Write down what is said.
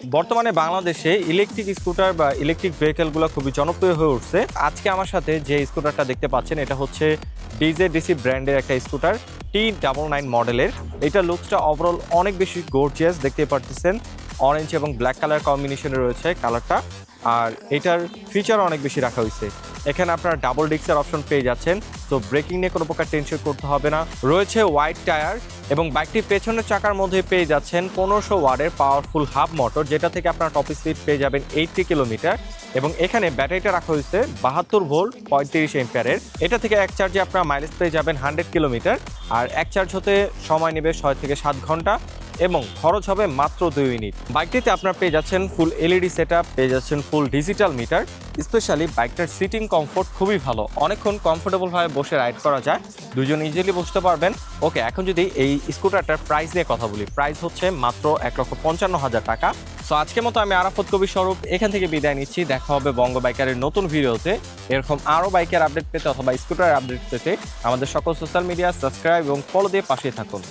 বর্তমানে বাংলাদেশে electric scooter বা ইলেকট্রিক ভেহিকেলগুলো খুবই জনপ্রিয় হয়ে উঠছে। আজকে আমার সাথে যে স্কুটারটা দেখতে পাচ্ছেন, এটা হচ্ছে ডিজে ডিসি ব্র্যান্ডের একটা স্কুটার টি ডাবল নাইন মডেলের এটা লুকসটা ওভারঅল অনেক বেশি গর্জিয়াস দেখতে পারতেছেন। অরেঞ্জ এবং ব্ল্যাক কালার কম্বিনেশনে রয়েছে কালারটা আর এটার ফিচার অনেক বেশি রাখা হয়েছে। এখানে আপনারা ডাবল ডিক্সের অপশন পেয়ে যাচ্ছেন। তো ব্রেকিং নিয়ে কোনো প্রকার টেনশন করতে হবে না। রয়েছে হোয়াইট টায়ার এবং বাইকটির পেছনের চাকার মধ্যে পেয়ে যাচ্ছেন পনেরোশো ওয়ার্ডের পাওয়ারফুল হাব মোটর যেটা থেকে আপনার টপ স্পিড পেয়ে যাবেন এইটটি কিলোমিটার এবং এখানে ব্যাটারিটা রাখা হয়েছে বাহাত্তর ভোল্ট পঁয়ত্রিশ এম্পিয়ারের এটা থেকে এক চার্জে আপনার মাইলেজ পেয়ে যাবেন হান্ড্রেড কিলোমিটার আর এক চার্জ হতে সময় নেবে ছয় থেকে সাত ঘণ্টা। এবং খরচ হবে মাত্র দুই মিনিট বাইকটিতে আপনার পেয়ে যাচ্ছেন ফুল এলইডি সেট পেয়ে যাচ্ছেন ফুল ডিজিটাল মিটার স্পেশালি বাইকটার সিটিং কমফোর্ট খুবই ভালো। অনেকক্ষণ কমফোর্টেবলভাবে বসে রাইড করা যায়, দুজন ইজিলি বসতে পারবেন। ওকে এখন যদি এই স্কুটারটার প্রাইস নিয়ে কথা বলি প্রাইস হচ্ছে মাত্র এক লক্ষ পঞ্চান্ন হাজার টাকা। সো আজকের মতো আমি আরাফত কবি স্বরূপ, এখান থেকে বিদায় নিচ্ছি। দেখা হবে বঙ্গ বাইকারের নতুন ভিডিওতে। এরকম আরও বাইকের আপডেট পেতে অথবা স্কুটার আপডেট পেতে আমাদের সকল সোশ্যাল মিডিয়া সাবস্ক্রাইব এবং ফলো দিয়ে পাশে থাকুন।